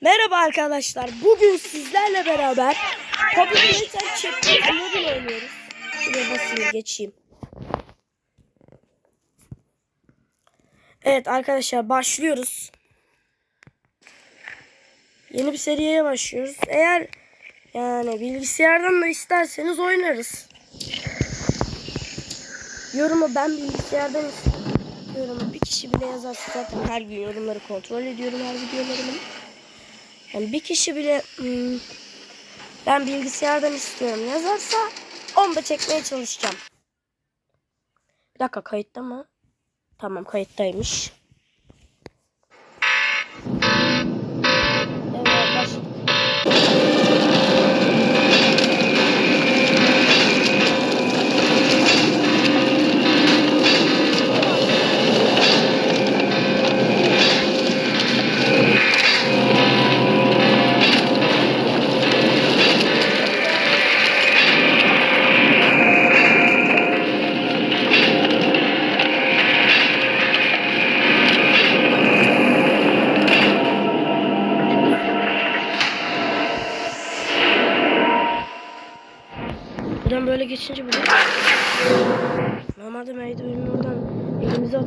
Merhaba arkadaşlar. Bugün sizlerle beraber Populator Chapter modül oynuyoruz. Şuraya basayım geçeyim. Evet arkadaşlar başlıyoruz. Yeni bir seriye başlıyoruz. Eğer yani bilgisayardan da isterseniz oynarız. Yorumu ben bilgisayardan istiyorum. Bir kişi bile yazarsa zaten her gün yorumları kontrol ediyorum her videolarımın. Yani bir kişi bile hmm, ben bilgisayardan istiyorum yazarsa onu da çekmeye çalışacağım. Bir dakika kayıtta mı? Tamam kayıttaymış.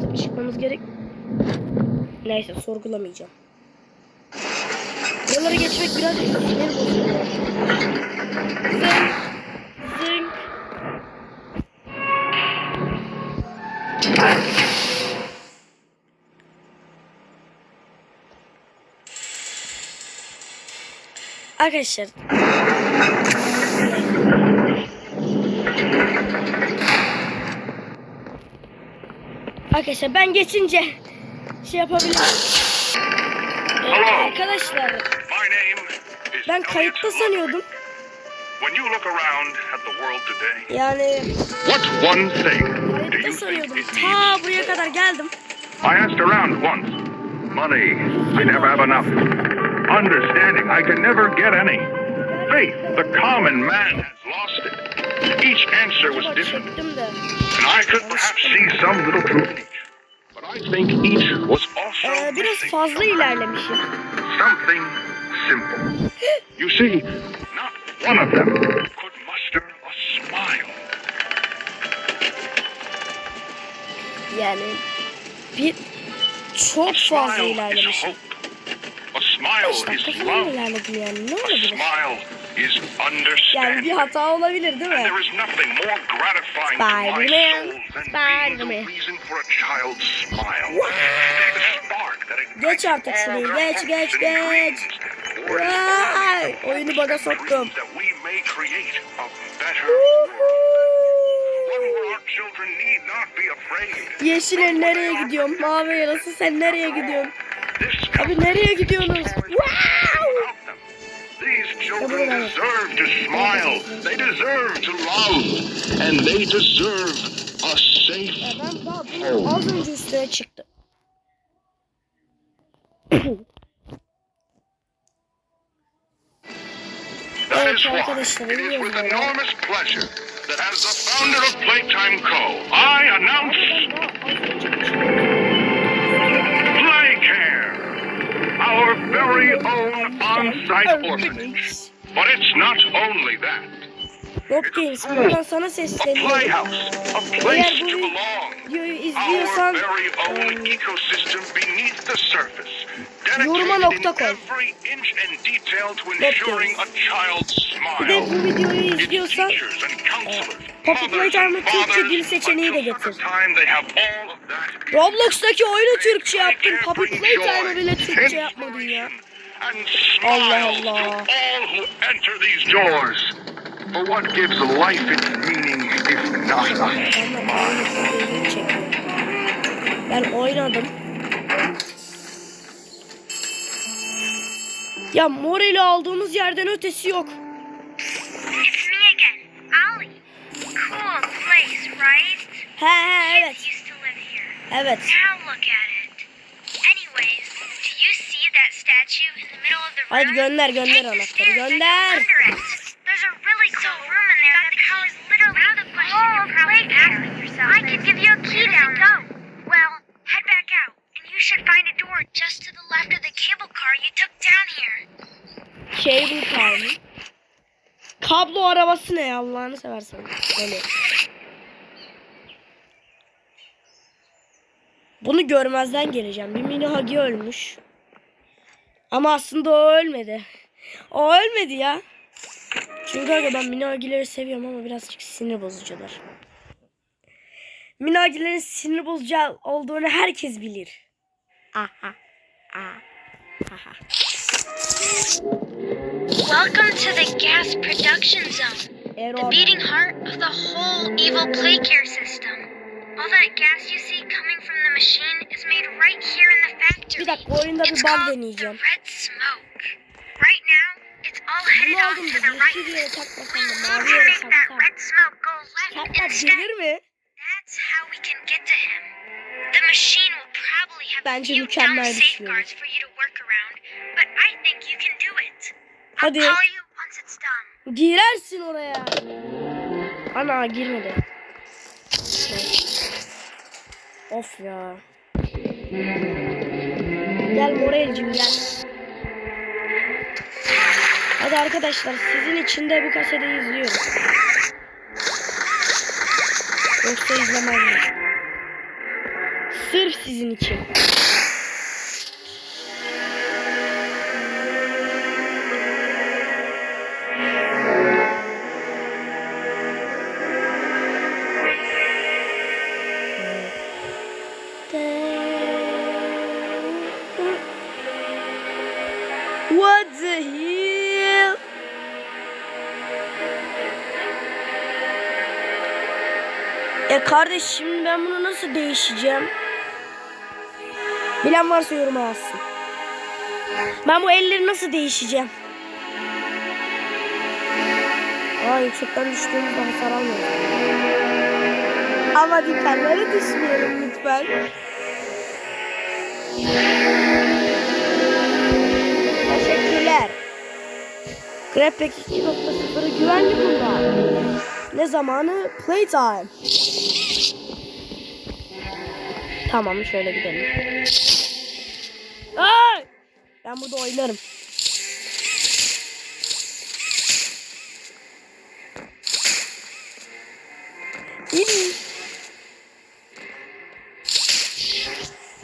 Atıp çıkmamız gerek. Neyse sorgulamayacağım. Buraları geçmek biraz sinir bozuyor. Zınk. Zınk. Arkadaşlar Arkadaşlar ben geçince şey yapabilirim. Evet, arkadaşlar ben kayıtta sanıyordum. Yani kayıtta sanıyordum. Ta buraya kadar geldim. I asked around once. Money, I never have enough. Understanding, I can never get any. Faith, the common man has lost it. Each answer was different, and I could perhaps see some little truth in each. Ee, biraz fazla ilerlemişim. something simple. You see, not one of them could muster a smile. Yani bir çok A fazla smile is ilerlemişim. hope. A smile 5 dakika is love. A smile Yani bir hata olabilir değil mi? Spider-Man, Spider-Man. Geç artık şurayı, geç, geç, geç. Vay! Oyunu baga soktum. afraid. Yeşile nereye gidiyorsun? Mavi yarası sen nereye gidiyorsun? Abi nereye gidiyorsunuz? Wow! These children deserve to smile. They deserve to love. And they deserve a safe. home. az önce üstüne çıktı. That why it is with enormous pleasure that as the founder of Playtime Co., I announce your very own on-site orphanage. But it's not only that. Hopkins, buradan sana sesleniyorum. A playhouse, a place Eğer to belong. videoyu izliyorsan e, yoruma nokta koy. Hopkins. Bir de bu videoyu izliyorsan e, mothers Playtime'ı Türkçe dil seçeneği de getir. Roblox'taki oyunu Türkçe yaptın. Brings Playtime'ı bile Türkçe yapmadın ya. Allah Allah. For what gives life its meaning if not. Ben oynadım. Ya Morel'i aldığımız yerden ötesi yok. Right? He he evet. Used to live here. Evet. Now look at it. Anyways, do you see that statue in the middle of the room? Hadi gönder gönder anahtarı stairs that go gönder. There's a really cool room in there that the key is literally now the question you're probably asking yourself I could give you a key down go. Well, head back out, and you should find a door just to the left of the cable car you took down here. Cable car mı? Kablo arabası ne Allah'ını seversen. Böyle. Bunu görmezden geleceğim. Bir mini hagi ölmüş. Ama aslında o ölmedi. O ölmedi ya. Çünkü aga ben mini hagileri seviyorum ama birazcık sinir bozucular. Mini hagilerin sinir bozucu olduğunu herkes bilir. Aha. Aha. Aha. Welcome to the gas production zone. The beating heart of the whole evil play care system. All that gas you see coming from the machine is made right here in the factory. Bir dakika oyunda bir It's bug called deneyeceğim. red smoke. Right now, it's all headed off to the right. We da need mavi to yere make that red smoke go left instead. That's how we can get to him. The machine will probably have Bence a few dumb safeguards for you to work around, but I think you can do it. I'll Hadi. call you once it's done. Girersin oraya. Ana girmedi. Of ya. Gel Morel'cim gel. Hadi arkadaşlar sizin için de bu kaseti izliyorum. Yoksa izlemezdim. Sırf sizin için. E kardeş şimdi ben bunu nasıl değişeceğim? Bilen varsa yoruma yazsın. Ben bu elleri nasıl değişeceğim? Aa yüksekten düştüğümüzde hasar almıyoruz. Ama dikenlere düşmeyelim lütfen. Teşekkürler. Crapback 2.0'ı güvenli kullan. Ne zamanı? Playtime. Tamam şöyle gidelim. Ay! Ben burada oynarım.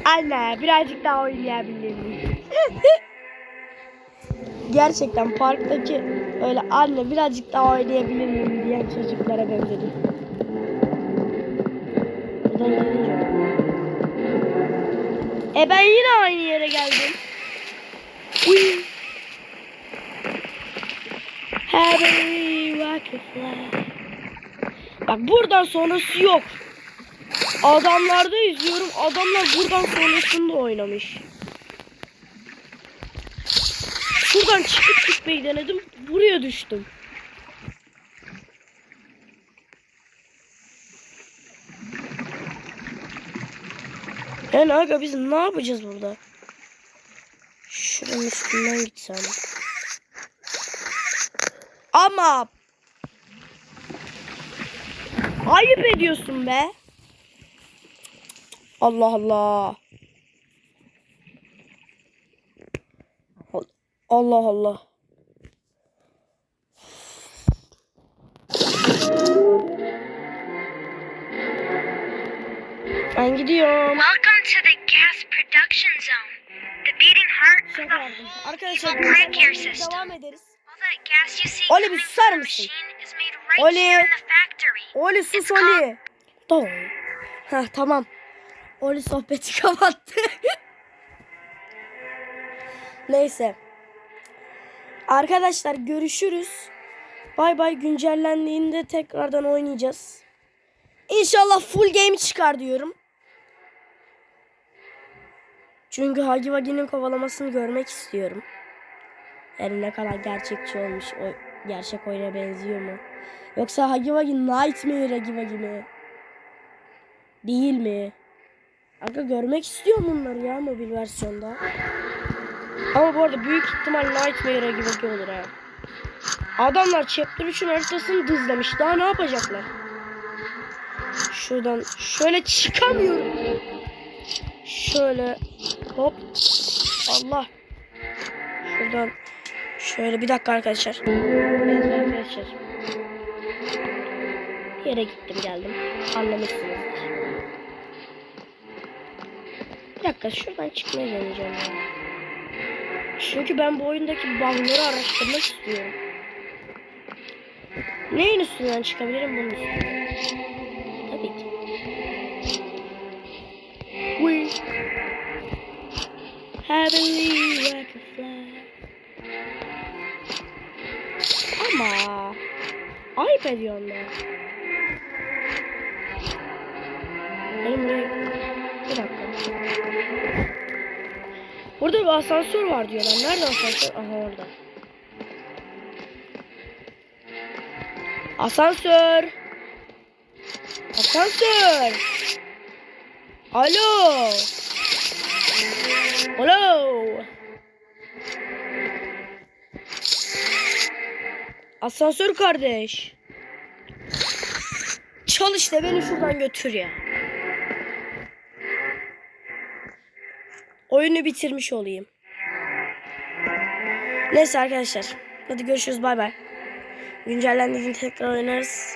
Anne birazcık daha oynayabilir miyim? Gerçekten parktaki öyle anne birazcık daha oynayabilir miyim diyen çocuklara benzedim. E ben yine aynı yere geldim. Uy. Fly. Bak buradan sonrası yok. Adamlarda izliyorum. Adamlar buradan sonrasında oynamış. Şuradan çıkıp gitmeyi denedim. Buraya düştüm. Yani aga biz ne yapacağız burada? Şuranın üstünden gitsem. Ama ayıp ediyorsun be. Allah Allah. Allah Allah. Ben gidiyorum. Welcome to the gas production zone. The beating heart of the whole Arkadaşlar güncellemeye system. devam ederiz. All that gas you see Oli, bir coming susar mısın? machine is made right Oli. here in the factory. Oli sus Oli. Tamam. Heh, tamam. Oli sohbeti kapattı. Neyse. Arkadaşlar görüşürüz. Bay bay güncellendiğinde tekrardan oynayacağız. İnşallah full game çıkar diyorum. Çünkü Hagi Wagi'nin kovalamasını görmek istiyorum. Yani ne kadar gerçekçi olmuş, o gerçek oyuna benziyor mu? Yoksa Hagi Wagi Nightmare Hagi Wagi mi? Değil mi? Aga görmek istiyorum bunları ya mobil versiyonda. Ama bu arada büyük ihtimal Nightmare Hagi Wagi olur ha. Adamlar Chapter 3'ün haritasını dızlamış. Daha ne yapacaklar? Şuradan şöyle çıkamıyorum. Şöyle hop. Allah. Şuradan Şöyle bir dakika arkadaşlar. Evet arkadaşlar. Bir yere gittim geldim. Anlamışsınızdır. Bir dakika şuradan çıkmayı deneyeceğim. Çünkü ben bu oyundaki bug'ları araştırmak istiyorum. Neyin üstünden çıkabilirim bunun üstünden? Tabii ki. We heavenly like a fly. Ama ayıp ediyorsun Burada bir asansör var diyorlar. Nerede asansör? Aha orada. Asansör. Asansör. Alo. Alo. Asansör kardeş. Çalış da beni şuradan götür ya. Oyunu bitirmiş olayım. Neyse arkadaşlar. Hadi görüşürüz bay bay. Güncellendiğinde tekrar oynarız.